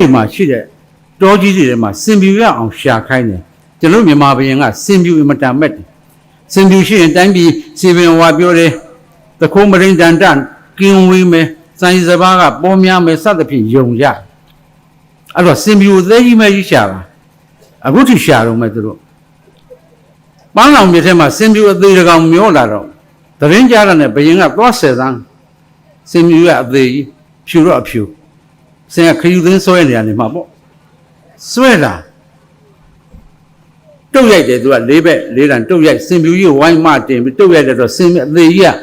ဒီမှာရှိတဲ့တောကြီးတွေထဲမှာစင်ပြူရအောင်ရှာခိုင်းတယ်ကျွန်တော်မြန်မာဘုရင်ကစင်ပြူအင်မတန်မဲ့တယ်စင်ပြူရှိရင်တိုင်းပြည်စီပင်ဝါပြောတယ်တခိုးမရင်တန်တန်ကင်းဝေးမယ်စိုင်းစဘာကပေါ်များမယ်စသဖြင့်ယုံကြအဲ့တော့စင်ပြူအသေးကြီးမဲ့ကြီးရှာတာအခုထိရှာတော့မဲ့သူတို့ပန်းလောင်မြစ်ထဲမှာစင်ပြူအသေးတကောင်မျောလာတော့သတင်းကြားတာနဲ့ဘုရင်ကသွားဆယ်သန်းစင်ပြူကအသေးကြီးဖြူတော့အဖြူ စင်ကခယူသင်းဆွဲနေရတယ်မှာပေါ့ဆွဲတာတုတ်ရိုက်တယ်သူကလေးဘက်လေးတန်တုတ်ရိုက်စင်ပြူကြီးဝိုင်းမတင်ပြီးတုတ်ရိုက်တယ်တော့စင်အသေးကြီးက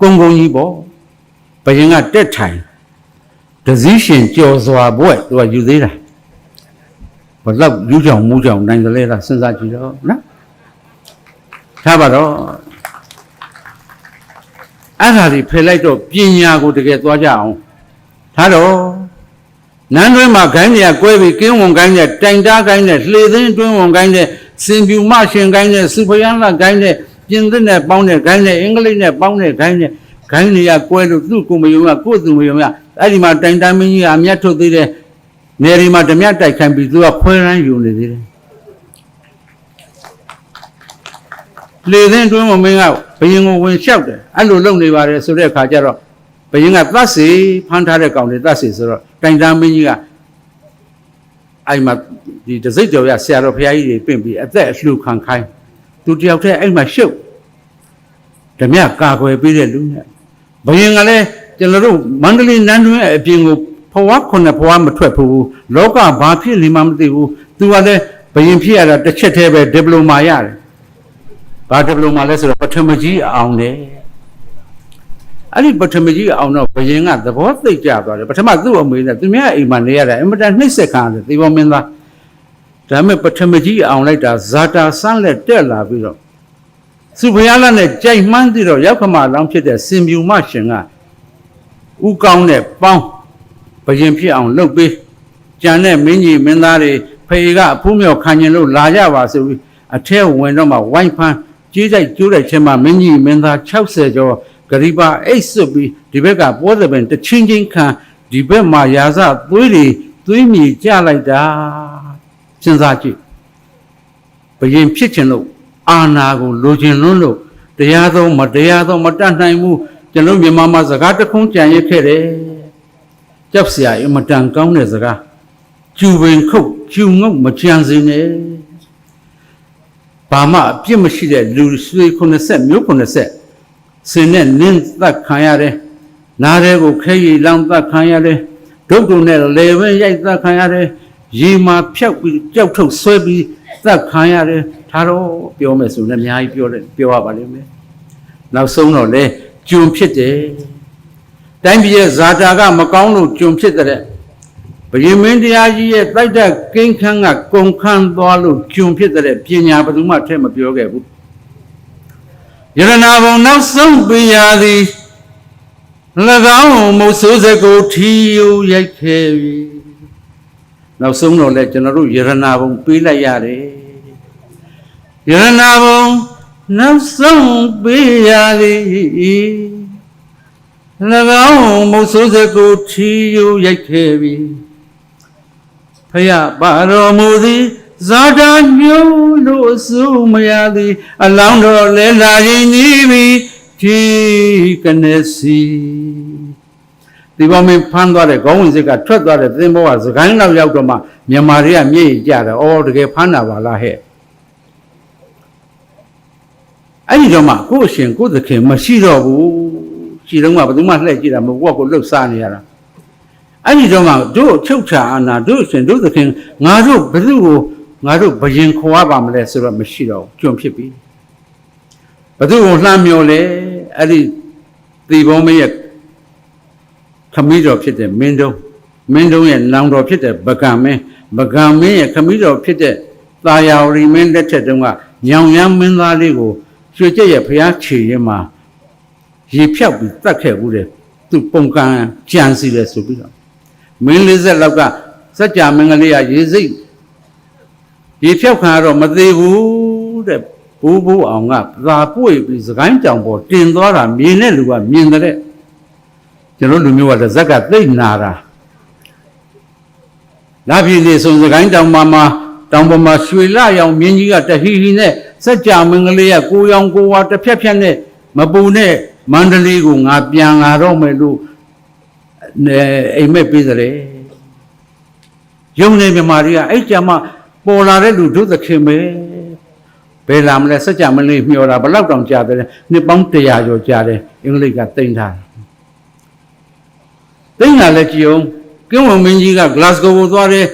ကုန်းကုန်းကြီးပေါ့ဘယင်ကတက်ထိုင်ဒဇီးရှင်ကြော်စွာဘွဲ့သူကယူသေးတာဘလောက်လူကြောင်မူးကြောင်နိုင်တယ်လဲလားစဉ်းစားကြည့်တော့နော်ထားပါတော့အဲ့ဒါဒီဖယ်လိုက်တော့ပညာကိုတကယ်သွားကြအောင်ထားတော့ နန်းတွင်းမှာခိုင်းနေရကွဲပြီးကင်းဝန်ခိုင်းတဲ့တိုင်တားခိုင်းတဲ့လှေသိန်းတွင်းဝန်ခိုင်းတဲ့စင်ပြူမရှင်ခိုင်းတဲ့စူဖယန်းလာခိုင်းတဲ့ပြင်သစ်နဲ့ပေါင်းတဲ့ခိုင်းတဲ့အင်္ဂလိပ်နဲ့ပေါင်းတဲ့ခိုင်းတဲ့ခိုင်းနေရကွဲလို့သူ့ကိုမယုံရကိုယ့်သူမယုံရအဲ့ဒီမှာတိုင်တားမင်းကြီးကအမျက်ထုတ်သေးတဲ့နေရီမှာဓမြတိုက်ခိုင်းပြီးသူကခွဲရမ်းယူနေသေးတယ်လေသိန်းတွင်းဝန်မင်းကဘယင်ကိုဝင်လျှောက်တယ်အဲ့လိုလုပ်နေပါတယ်ဆိုတဲ့အခါကျတော့ဘယင်းကသတ်စီဖမ်းထားတဲ့ကောင်တွေသတ်စီဆိုတော့ တိုင်တန်းမင်းကြီးကအဲ့မှာဒီတစိတ်ကြော်ရဆရာတော်ဘုရားကြီးတွေပင့်ပြီးအသက်အလှခံခိုင်းသူတယောက်တည်းအဲ့မှာရှုပ်ဓမြကာကွယ်ပေးတဲ့လူနဲ့ဘယင်းကလည်းကျွန်တော်တို့မန္တလေးနန်းတွင်းအပြင်ကိုဘဝခုနှစ်ဘဝမထွက်ဘူးလောကဘာဖြစ်နေမှမသိဘူးသူကလည်းဘယင်းဖြစ်ရတာတစ်ချက်တည်းပဲဒီပလိုမာရတယ်ဘာဒီပလိုမာလဲဆိုတော့ပထမကြီးအောင်တယ် အဲ့ဒီပထမကြီးအောင်တော့ဘယင်ကသဘောသိကြသွားတယ်ပထမသူ့အမေနဲ့သူများအိမ်မှာနေရတာအင်မတန်နှိမ့်ဆက်ခံတယ်သေဘောမင်းသားဒါပေမဲ့ပထမကြီးအောင်လိုက်တာဇာတာဆန်းလက်တက်လာပြီးတော့သူဘုရားလာနဲ့ကြိုက်မှန်းပြီးတော့ရောက်ခမလောင်းဖြစ်တဲ့စင်ပြူမရှင်ကဥကောင်းနဲ့ပေါင်းဘယင်ဖြစ်အောင်လုပ်ပေးကြံတဲ့မင်းကြီးမင်းသားတွေဖေကအဖူးမြော်ခံရင်လို့လာကြပါဆိုပြီးအထက်ဝင်တော့မှဝိုင်းဖန်းကြီးတိုက်ကျိုးတိုက်ချင်းမှမင်းကြီးမင်းသား60ကျော် ဂရိပါအိတ်စွပ်ပြီးဒီဘက်ကပေါ်သပင်တချင်းချင်းခံဒီဘက်မှာရာဇသွေးတွေသွေးမြေကြလိုက်တာစဉ်းစားကြည့်ဘယင်ဖြစ်ခြင်းလို့အာနာကိုလိုချင်လွန်းလို့တရားသောမတရားသောမတတ်နိုင်ဘူးကျွန်တော်မြန်မာမှာစကားတစ်ခုကြံရစ်ခဲ့တယ်ကြောက်စရာအင်မတန်ကောင်းတဲ့စကားကျူပင်ခုတ်ကျူငုတ်မကြံစင်နဲ့ဘာမှအပြစ်မရှိတဲ့လူဆွေ90မျိုး90 စင်နဲ့နင်းသက်ခံရတယ်နားထဲကိုခဲရည်လောင်းသက်ခံရတယ်ဒုတ်တုံနဲ့လေဝင်းရိုက်သက်ခံရတယ်ရေမာဖြောက်ပြီးကြောက်ထုတ်ဆွဲပြီးသက်ခံရတယ်ဒါတော့ပြောမယ်ဆိုရင်အများကြီးပြောတယ်ပြောရပါလိမ့်မယ်နောက်ဆုံးတော့လေကျွန်ဖြစ်တယ်တိုင်းပြည်ရဲ့ဇာတာကမကောင်းလို့ကျွန်ဖြစ်တဲ့ဘယင်မင်းတရားကြီးရဲ့တိုက်တဲ့ကိန်းခန်းကကုံခန်းသွားလို့ကျွန်ဖြစ်တဲ့ပညာဘယ်သူမှထဲမပြောခဲ့ဘူး ယရနာဘုံနောက်ဆုံးပြရာသည်၎င်းမုတ်ဆိုးစကိုထီယူရိုက်ခဲ့ပြီနောက်ဆုံးတော့လဲကျွန်တော်တို့ယရနာဘုံပေးလိုက်ရတယ်ယရနာဘုံနောက်ဆုံးပြရာသည်၎င်းမုတ်ဆိုးစကိုထီယူရိုက်ခဲ့ပြီဖယားပါတော်မူသည်ဇာတာညုံ လို့အစုမရသည်အလောင်းတော်လဲလာရင်ကြီးပြီဒီကနေစီဒီပေါ်မှာဖမ်းသွားတဲ့ခေါင်းဝင်စစ်ကထွက်သွားတဲ့သင်္ဘောကစကိုင်းလောက်ရောက်တော့မှမြန်မာတွေကမျက်ရည်ကျတယ်အော်တကယ်ဖမ်းတာပါလားဟဲ့အဲ့ဒီတော့မှကိုယ့်အရှင်ကိုယ့်သခင်မရှိတော့ဘူးခြေလုံးကဘယ်သူမှလှည့်ကြည့်တာမဟုတ်ဘူးကိုယ့်ကိုလှုပ်ရှားနေရတာအဲ့ဒီတော့မှတို့ချုပ်ချာအာနာတို့အရှင်တို့သခင်ငါတို့ဘယ်သူကို ငါတို့ဘယင်ခွာပါမလဲဆိုတော့မရှိတော့ဘူးကျွန်ဖြစ်ပြီဘယ်သူကိုလှမ်းမြော်လဲအဲ့ဒီသေဘောမရဲ့ခမည်းတော်ဖြစ်တဲ့မင်းတုံးမင်းတုံးရဲ့လောင်တော်ဖြစ်တဲ့ဗကံမင်းဗကံမင်းရဲ့ခမည်းတော်ဖြစ်တဲ့သာယာဝရီမင်းလက်ထက်တုန်းကညောင်ရမ်းမင်းသားလေးကိုရွှေကျက်ရဲ့ဖျားခြေရင်မှာရေဖြောက်ပြီးတတ်ခဲ့ဘူးတဲ့သူပုံကံကြံစီတယ်ဆိုပြီးတော့မင်းလေးဆက်လောက်ကစัจ जा မင်္ဂလေးကရေစိတ် ရေဖြောက်ခံရတော့မသေးဘူးတဲ့ဘူးဘူးအောင်ကသာပွေပြီးစကိုင်းကြောင်ပေါ်တင်သွားတာမြင်တဲ့လူကမြင်တဲ့ကျွန်တော်လူမျိုးကတစ်ဇက်ကသိတ်နာတာလာပြည်လေစုံစကိုင်းတောင်မှာမှာတောင်ပေါ်မှာရွှေလရောင်မြင်းကြီးကတဟီဟီနဲ့စัจ जा မင်္ဂလေးကကိုရောင်ကိုဝါတစ်ဖြက်ဖြက်နဲ့မပူနဲ့မန္တလေးကိုငါပြန်လာတော့မယ်လို့အဲအိမ်မက်ပေးတယ်ယုံနေမြမာတွေကအဲ့ကြမှာ ပေါ်လာတဲ့လူတို့သခင်ပဲဘယ်လာမလဲစัจ जा မလေးမျောတာဘယ်လောက်တောင်ကြာတယ်နှစ်ပေါင်း100ကျော်ကြာတယ်အင်္ဂလိပ်ကတိမ့်ထားတယ်တိမ့်လာလဲကြည်အောင်ကင်းဝင်မင်းကြီးက Glasgow ကိုသွားတယ်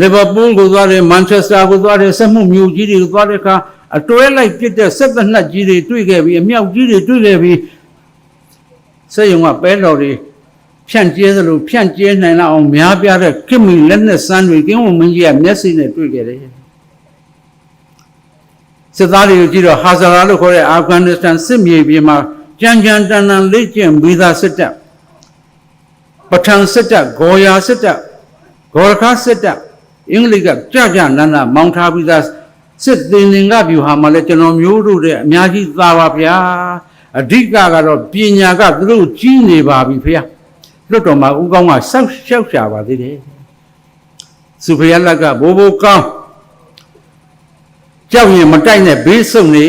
လီဗာပူးကိုသွားတယ်မန်ချက်စတာကိုသွားတယ်ဆက်မှုမြို့ကြီးတွေကိုသွားတဲ့အခါအတွဲလိုက်ပြစ်တဲ့ဆက်သက်နှက်ကြီးတွေတွေ့ခဲ့ပြီးအမြောက်ကြီးတွေတွေ့ခဲ့ပြီးစက်ယုံကပဲတော်တွေ ဖြန့်ကျဲသလိုဖြန့်ကျဲနိုင်လောက်အောင်များပြားတဲ့ခိမီလက်နဲ့စမ်းတွေကင်းဝင်မင်းကြီးကမျက်စိနဲ့တွေ့ခဲ့တယ်စစ်သားတွေကိုကြည့်တော့ဟာဇာရာလို့ခေါ်တဲ့အာဖဂန်နစ္စတန်စစ်မြေပြင်မှာကြမ်းကြမ်းတန်တန်လေ့ကျင့်ပြီးသားစစ်တပ်ပထန်စစ်တပ်ဂေါ်ယာစစ်တပ်ဂေါ်ရခါစစ်တပ်အင်္ဂလိပ်ကကြကြနန်းနာမောင်းထားပြီးသားစစ်သင်္င်္ကဗျူဟာမှာလည်းကျွန်တော်မျိုးတို့တဲ့အများကြီးသာပါဗျာအဓိကကတော့ပညာကသူတို့ကြီးနေပါပြီဖေ လွတ်တော်မှာဦးကောင်းကစောက်ရှောက်ရှာပါသေးတယ်စုဖရလက်ကဘိုးဘိုးကောင်းကြောက်ရင်မတိုက်နဲ့ဘေးဆုံနေ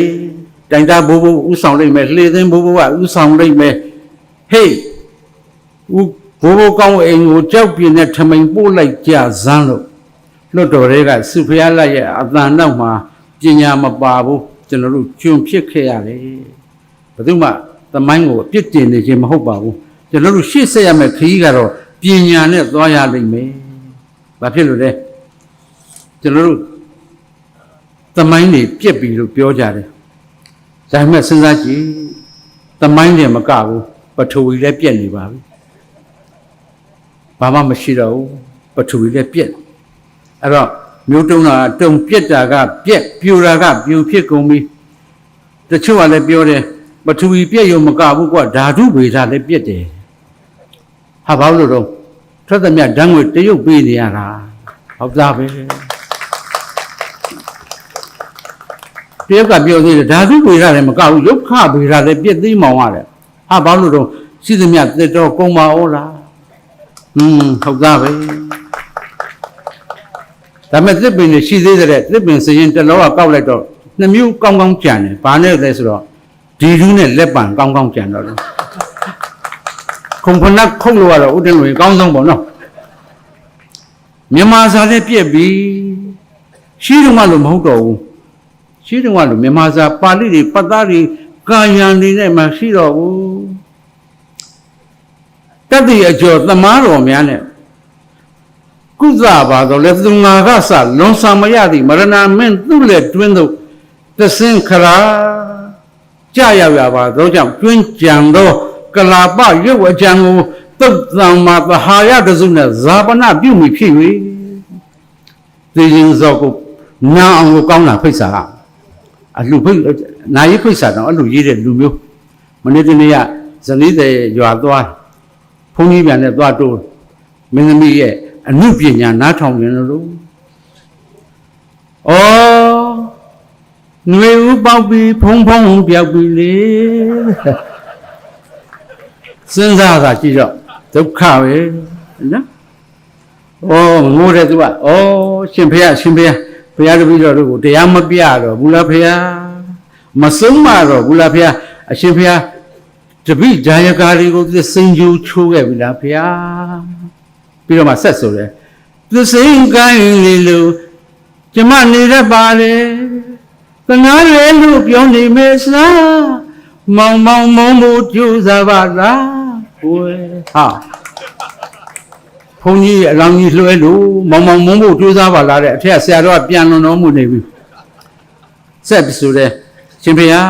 တိုင်တာဘိုးဘိုးဥဆောင်လိုက်မယ်လှေသိန်းဘိုးဘိုးကဥဆောင်လိုက်မယ်ဟေးဦးဘိုးဘိုးကောင်းအိမ်ကိုကြောက်ပြင်းနဲ့ထမိန်ပို့လိုက်ကြဇမ်းလို့လွတ်တော်တွေကစုဖျားလိုက်ရဲ့အတန်နောက်မှာပညာမပါဘူးကျွန်တော်တို့ကျွံဖြစ်ခဲ့ရတယ်ဘယ်သူမှသမိုင်းကိုအပြစ်တင်နေခြင်းမဟုတ်ပါဘူး ကျွန်တော်တို့ရှေ့ဆက်ရမယ့်ခရီးကတော့ပညာနဲ့သွားရလိမ့်မယ်ဘာဖြစ်လို့လဲကျွန်တော်တို့သမိုင်းတွေပြက်ပြီလို့ပြောကြတယ်ဒါပေမဲ့စဉ်းစားကြည့်သမိုင်းတွေမကဘူးပထဝီလည်းပြက်နေပါပြီဘာမှမရှိတော့ဘူးပထဝီလည်းပြက်အဲ့တော့မျိုးတုံးတာတုံပြက်တာကပြက်ပြူတာကပြူဖြစ်ကုန်ပြီတချို့ကလည်းပြောတယ်ပထဝီပြက်ရုံမကဘူးကွာဓာတုဗေဒလည်းပြက်တယ် ဟာဘာလို့တော့ထွက်သမျှဓာတ်ငွေတရုပ်ပေးနေရတာဟုတ်သားပဲတရုတ်ကပြောသေးတယ်ဓာတုဗေဒလည်းမကဘူးရုပ်ခဗေဒလည်းပြက်သိမ်းမောင်ရတယ်ဟာဘာလို့တော့ရှိသမျှတက်တော့ကုံပါဩလားอืมဟုတ်သားပဲဒါမဲ့သစ်ပင်တွေရှိသေးတဲ့သစ်ပင်စရင်တစ်လောကကောက်လိုက်တော့နှစ်မျိုးကောင်းကောင်းကြံတယ်ဘာနဲ့လဲဆိုတော့ဒီလူးနဲ့လက်ပံကောင်းကောင်းကြံတော့ တယ်ခုံဖနက်ခုတ်လို့ကတော့ဥတ္တလွေကောင်းဆုံးပေါ့နော်မြန်မာစာနဲ့ပြက်ပြီရှိတုန်းကလို့မဟုတ်တော့ဘူးရှိတုန်းကလို့မြန်မာစာပါဠိတွေပတ်သားတွေကာယံတွေနဲ့မှရှိတော့ဘူးတတ္တိအကျော်သမားတော်များနဲ့ကုသပါတော့လေသူငါကစလွန်ဆံမရသည်မရဏမင်းသူ့လက်တွင်းသို့တဆင်းခရာကြရောက်ရပါတော့ကြောင့်တွင်းကြံသော ကလာပရုပ်အကြံကိုသုတ်တံမှာသဟာယတစုနဲ့ဇာပနပြုမိဖြစ်၍သိရင်စောကိုနာအောင်ကိုကောင်းတာဖိတ်စာအလှဖိတ်နာယိဖိတ်စာတော့အလှရေးတဲ့လူမျိုးမနေ့တနေ့ကဇနီးတဲ့ရွာသွားဘုန်းကြီးပြန်နဲ့သွားတိုးမင်းသမီးရဲ့အမှုပညာနားထောင်နေလို့ဩຫນွေဦးပေါက်ပြီးဖုံဖုံပြောက်ပြီးလေ စဉ်းစားတာကြည့်တော့ဒုက္ခပဲနော်ဩငိုတယ်သူကဩရှင်ဖေရရှင်ဖေရဘုရားတပည့်တော်တို့ကိုတရားမပြတော့ဘူးလားဖေရမဆုံးမတော့ဘူးလားဖေရအရှင်ဖေရတပိဇာယကာတွေကိုသစိန်ကျူချိုးခဲ့ပြီလားဖေရပြီးတော့မှဆက်ဆိုတယ်သစိန်ကိုင်းလေလို့ကျမနေရပါလေတနာလေလို့ပြောနေမေစလားမောင်မောင်မုံမှုကျူစားပါလား ကိုယ်ဟာဘုန်းကြီးအလောင်းကြီးလွှဲလို့မောင်မောင်မုံမှုကျူစားပါလားတဲ့အထက်ဆရာတော်ကပြန်လွန်တော်မူနေပြီဆက်ပြီးဆိုတဲ့ရှင်ဖေဟာ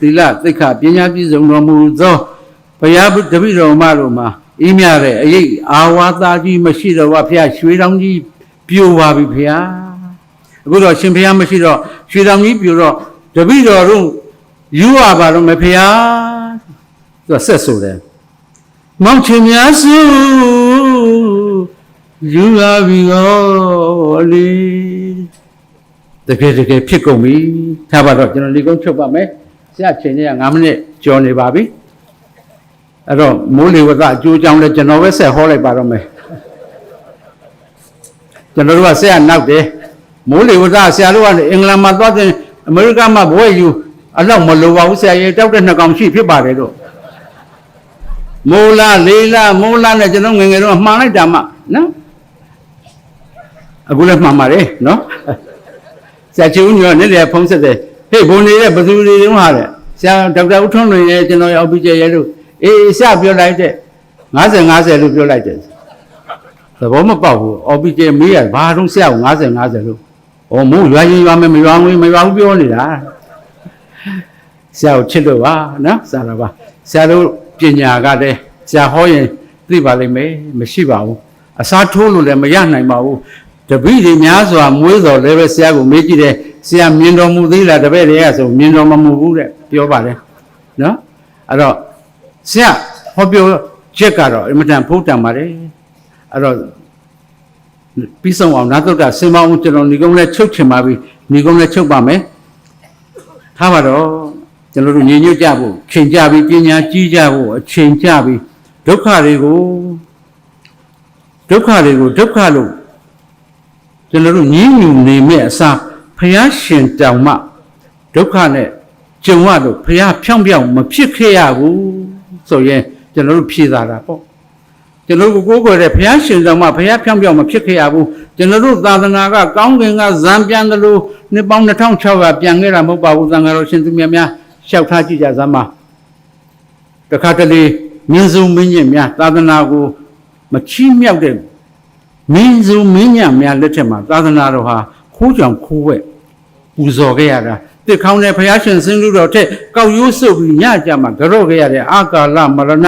သီလသိက္ခာပညာပြည့်စုံတော်မူသောဘုရားတပည့်တော်မတို့မှာအင်းမြတဲ့အရေးအာဝါသာကြီးမရှိတော့ဘုရားရွှေတောင်ကြီးပြိုပါပြီဘုရားအခုတော့ရှင်ဘုရားမရှိတော့ရွှေတောင်ကြီးပြိုတော့တပည့်တော်တို့ယူရပါတော့မဘုရားသူဆက်ဆိုတယ် မောင်ချင်များစုယူလာပြီရောလေတကယ်တကယ်ဖြစ်ကုန်ပြီထားပါတော့ကျွန်တော်လေကုန်းချုပ်ပါမယ်ဆရာချိန်ကြီးက9မိနစ်ကျော်နေပါပြီအဲ့တော့မိုးလေဝသအကျိုးကြောင့်လည်းကျွန်တော်ပဲဆက်ဟောလိုက်ပါတော့မယ်ကျွန်တော်တို့ကဆရာနောက်တယ်မိုးလေဝသဆရာတို့ကအင်္ဂလန်မှာသွားတဲ့အမေရိကမှာဘွဲယူအလောက်မလိုပါဘူးဆရာရေတောက်တဲ့နှစ်ကောင်ရှိဖြစ်ပါတယ်တို့ မိုးလာလေးလာမိုးလာနဲ့ကျွန်တော်ငယ်ငယ်တော့မှန်လိုက်တာမှနော်အခုလည်းမှန်ပါတယ်နော်ဆရာချူညောနေ့လေဖုံးဆက်တယ်ဟေးဘုံနေတဲ့ဘသူတွေတုန်းဟာတဲ့ဆရာဒေါက်တာဦးထွန်းလွင်ရဲ့ကျွန်တော်ရောက်ပြီးကြရဲလို့အေးဆရာပြောလိုက်တဲ့90 50လို့ပြောလိုက်တယ်သဘောမပေါက်ဘူးအော်ပီကျမေးရဘာတော့ဆရာက90 50လို့ဩမို့ရွာရင်ရွာမယ်မရွာဝင်မရွာဘူးပြောနေတာဆရာကိုချစ်လို့ပါနော်ဆရာတော်ပါဆရာတို့ ပညာကတည်းဆရာဟောရင်သိပါလိမ့်မယ်မရှိပါဘူးအစားထိုးလို့လည်းမရနိုင်ပါဘူးတပည့်တွေများစွာမွေးတော်လည်းပဲဆရာကိုမေးကြည့်တယ်ဆရာမြင်တော်မူသေးလားတပည့်တွေကဆိုမြင်တော်မမူဘူးတဲ့ပြောပါတယ်နော်အဲ့တော့ဆရာဟောပြောချက်ကတော့အင်မတန်ဖုတ်တန်ပါတယ်အဲ့တော့ပြီးဆုံးအောင်နာသုတ်ကစင်မအောင်ကျွန်တော်ညီကုန်းနဲ့ချုပ်ချင်ပါပြီညီကုန်းနဲ့ချုပ်ပါမယ်ထားပါတော့ ကျွန်တော်တို့ညီညွတ်ကြဖို့ချိန်ကြပြီပညာကြီးကြဖို့အချိန်ကြပြီဒုက္ခတွေကိုဒုက္ခတွေကိုဒုက္ခလို့ကျွန်တော်တို့ညင်းညူနေမဲ့အစားဖះရှင်တောင်မှဒုက္ခနဲ့ကြုံရလို့ဖះဖြောင်းဖြောင်းမဖြစ်ခဲ့ရဘူးဆိုရင်ကျွန်တော်တို့ဖြေသာတာပေါ့ကျွန်တော်တို့ကိုကိုးကွယ်တဲ့ဘုရားရှင်တော်မှာဘုရားဖြောင်းဖြောင်းမဖြစ်ခဲ့ရဘူးကျွန်တော်တို့သာသနာကကောင်းကင်ကဇံပြန်တယ်လို့နှစ်ပေါင်း2600ပြန်ခဲ့တာမဟုတ်ပါဘူးသံဃာတော်ရှင်သူမြတ်များ လျှောက်ထားကြည့်ကြစမ်းပါတခါတလေမြင်းစုံမင်းကြီးများသာသနာကိုမချီးမြှောက်တဲ့မင်းစုံမင်းညများလက်ထက်မှာသာသနာတော်ဟာခိုးကြောင်ခိုးဝဲပူဇော်ခဲ့ရတာတစ်ခေါင်းနဲ့ဘုရားရှင်ဆင်းလူတော်ထက်ကောက်ရိုးစုပ်ပြီးညကြမှာကြော့ခဲ့ရတဲ့အာကာလမရဏ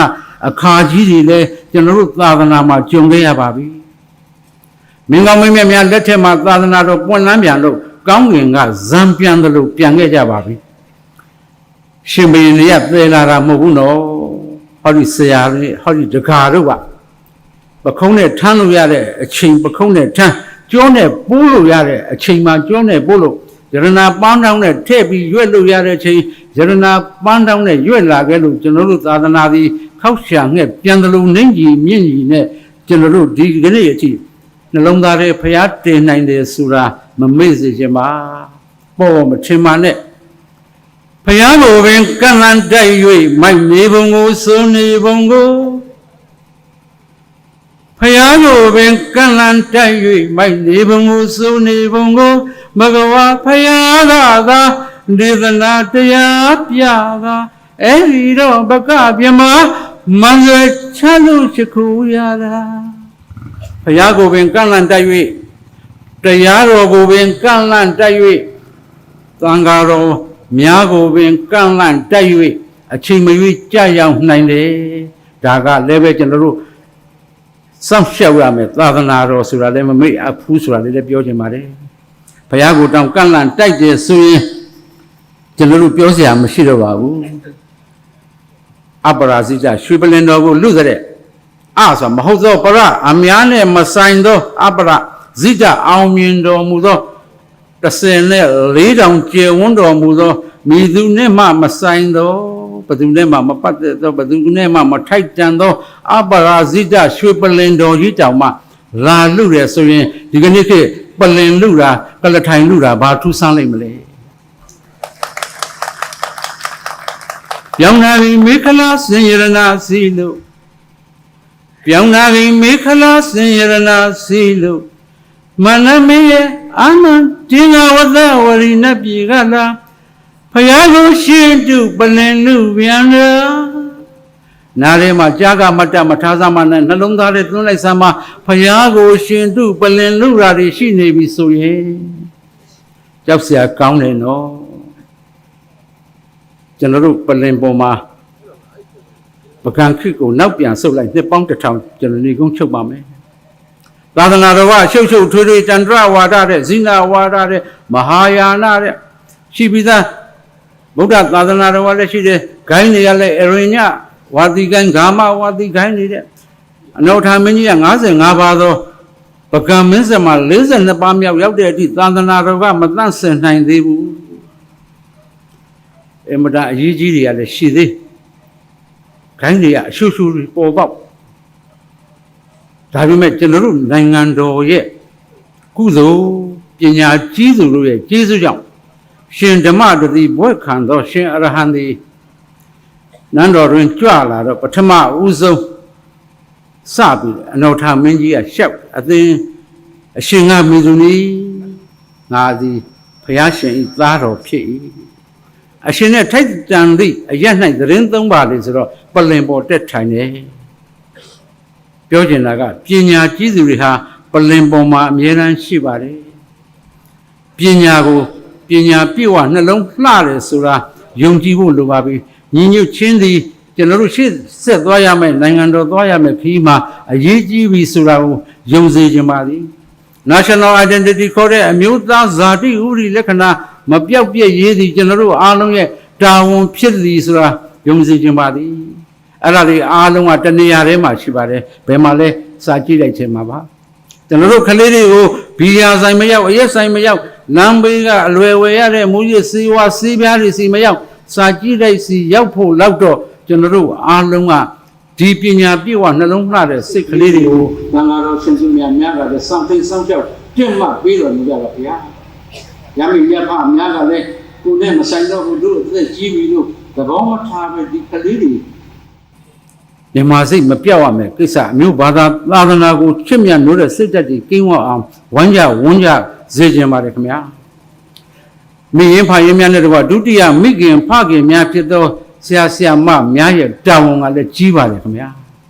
အခါကြီးတွေလည်းကျွန်တော်တို့သာသနာမှာကြုံခဲ့ရပါပြီမင်းကောင်းမင်းမြတ်များလက်ထက်မှာသာသနာတော်ပွင့်လန်းပြန်လို့ကောင်းကင်ကဇံပြန်တယ်လို့ပြန်ခဲ့ကြပါပြီ ရှင်ဘုရင်တွေကသေလာတာမဟုတ်ဘူးနော်ဟောဒီဆရာတွေဟောဒီဒကာတို့ကပခုံးနဲ့ထမ်းလို့ရတဲ့အချိန်ပခုံးနဲ့ထမ်းကြောနဲ့ပိုးလို့ရတဲ့အချိန်မှာကြောနဲ့ပိုးလို့ယရနာပန်းတောင်းနဲ့ထည့်ပြီးရွက်လို့ရတဲ့အချိန်ယရနာပန်းတောင်းနဲ့ရွက်လာခဲ့လို့ကျွန်တော်တို့သာသနာသည်ခောက်ရှာငှက်ပြန်တယ်လို့နှင်းကြီးမြင့်ကြီးနဲ့ကျွန်တော်တို့ဒီကနေ့အထိနှလုံးသားထဲဖျားတင်နိုင်တယ်ဆိုတာမမေ့စေချင်ပါပေါ့မထင်ပါနဲ့ ဖျားကိုပင်ကန့်လန့်တိုက်၍မိုက်နေပုံကိုစိုးနေပုံကိုဖယားကိုပင်ကန့်လန့်တိုက်၍မိုက်နေပုံကိုစိုးနေပုံကိုမဂဝါဖယားကသာဒေသနာတရားပြတာအဲ့ဒီတော့ဘကပြမမန္တချလို့ချခုရတာဖယားကိုပင်ကန့်လန့်တိုက်၍တရားတော်ကိုပင်ကန့်လန့်တိုက်၍သံဃာတော် များကိုပင်ကန့်လန့်တိုက်၍အချိန်မရွေးကြာရောက်နိုင်တယ်ဒါကလည်းပဲကျွန်တော်တို့စောင့်ရှောက်ရမယ်သာသနာတော်ဆိုတာလည်းမမေ့အဖူးဆိုတာလည်းပြောချင်ပါတယ်ဘုရားကိုတောင်ကန့်လန့်တိုက်တယ်ဆိုရင်ကျွန်တော်တို့ပြောစရာမရှိတော့ပါဘူးအပရာဇိတရွှေပလင်တော်ကိုလူတဲ့အဆိုမဟုတ်သောပရအများနဲ့မဆိုင်သောအပရာဇိတအောင်မြင်တော်မူသော တစ်စင်နဲ့၄တောင်ကျေဝန်းတော်မူသောမိသူနဲ့မှမဆိုင်သောဘသူနဲ့မှမပတ်သက်သောဘသူနဲ့မှမထိုက်တန်သောအပရာဇိတရွှေပလင်တော်ကြီးတောင်မှလာလူတယ်ဆိုရင်ဒီကနေ့ခေတ်ပလင်လူတာကလထိုင်လူတာဘာထူးဆန်းလိမ့်မလဲပြောင်းနာပြီမေခလာစင်ရဏစီလို့ပြောင်းနာပြီမေခလာစင်ရဏစီလို့မနမေရဲ့ အာမန်တင်္ဂဝသဝရိနပြေကလာဖယားကိုရှင်တုပလင်လူပြန်လာနားထဲမှာကြားကမတ်တမထားစမ်းမနဲ့နှလုံးသားလေးသွင်းလိုက်စမ်းမဖယားကိုရှင်တုပလင်လူရာတွေရှိနေပြီဆိုရင်ကြောက်စရာကောင်းတယ်နော်ကျွန်တော်တို့ပလင်ပေါ်မှာပကံခိကိုနောက်ပြန်ဆုတ်လိုက်နှစ်ပေါင်းတစ်ထောင်ကျွန်တော်နေကုန်းချုပ်ပါမယ် သာသနာတော်ကရှုပ်ရှုပ်ထွေးထွေးတန္တရဝါဒတဲ့ဇိနာဝါဒတဲ့မဟာယာနတဲ့ရှိပြီးသားဗုဒ္ဓသာသနာတော်ကလည်းရှိတယ်ဂိုင်းတွေကလည်းအရင်ညဝါတိဂိုင်းဂါမဝါတိဂိုင်းနေတဲ့အနုထာမင်းကြီးက55ပါးသောပကံမင်းစမှာ42ပါးမြောက်ရောက်တဲ့အထိသာသနာတော်ကမတန့်စင်နိုင်သေးဘူးအမတအရေးကြီးတွေကလည်းရှိသေးဂိုင်းတွေကအရှုရှုပေါ်ပေါက် ဒါပေမဲ့ကျွန်တော်တို့နိုင်ငံတော်ရဲ့ကုသိုလ်ပညာကြီးသူတို့ရဲ့ကျေးဇူးကြောင့်ရှင်ဓမ္မတတိဘွဲ့ခံသောရှင်အရဟံသည်နန်းတော်တွင်ကြွလာတော့ပထမဦးဆုံးစပြီးအနောထမင်းကြီးကရှောက်အသင်အရှင်ကမိသူနီငါသည်ဘုရားရှင်ဤသားတော်ဖြစ်၏အရှင်နဲ့ထိုက်တန်သည့်အရ၌သတင်းသုံးပါလေဆိုတော့ပလင်ပေါ်တက်ထိုင်တယ် ပြောချင်တာကပညာကြီးသူတွေဟာပလင်ပေါ်မှာအမြဲတမ်းရှိပါတယ်ပညာကိုပညာပြည့်ဝနှလုံးလှတယ်ဆိုတာယုံကြည်ဖို့လိုပါပြီညီညွတ်ချင်းသည်ကျွန်တော်တို့ရှေ့ဆက်သွားရမယ်နိုင်ငံတော်သွားရမယ်ခီးမှာအရေးကြီးပြီဆိုတာကိုယုံစေခြင်းပါသည် national identity ခေါ်တဲ့အမျိုးသားဇာတိဥပဒေလက္ခဏာမပြောက်ပြည့်ရေးသည်ကျွန်တော်တို့အားလုံးရဲ့တာဝန်ဖြစ်သည်ဆိုတာယုံစေခြင်းပါသည် အဲ့ဒါလေးအားလုံးကတနေရာထဲမှာရှိပါတယ်ဘယ်မှာလဲစာကြည့်လိုက်ခြင်းမှာပါကျွန်တော်တို့ကလေးတွေကိုဘီယာဆိုင်မရောက်အရက်ဆိုင်မရောက်လမ်းဘေးကအလွယ်ဝယ်ရတဲ့မူရစ်စီးဝါစီးပြားတွေစီမရောက်စာကြည့်လိုက်စီရောက်ဖို့လောက်တော့ကျွန်တော်တို့အားလုံးကဒီပညာပြည့်ဝနှလုံးလှတဲ့စိတ်ကလေးတွေကိုသံဃာတော်ရှင်စုများများကလည်းစောင့်သိမ်းစောင့်ကြောက်ပြင့်မှတ်ပြီးတော်မူကြပါဗျာ။ရမင်းမြတ်ဖအများကလည်းကိုယ်နဲ့မဆိုင်တော့ဘူးတို့အသက်ကြီးပြီလို့သဘောမထားပဲဒီကလေးတွေ မြန်မာစိတ်မပြောက်ရမယ်ကိစ္စအမျိုးဘာသာသာသနာကိုချစ်မြတ်လို့တဲ့စိတ်ဓာတ်တွေကင်းဝအောင်ဝမ်းကြဝန်းကြစေခြင်းပါတယ်ခင်ဗျာ။မိရင်ဖရင်များနဲ့တကွာဒုတိယမိခင်ဖခင်များဖြစ်သောဆရာဆရာမများရဲ့တာဝန်ကလည်းကြီးပါတယ်ခင်ဗျာ။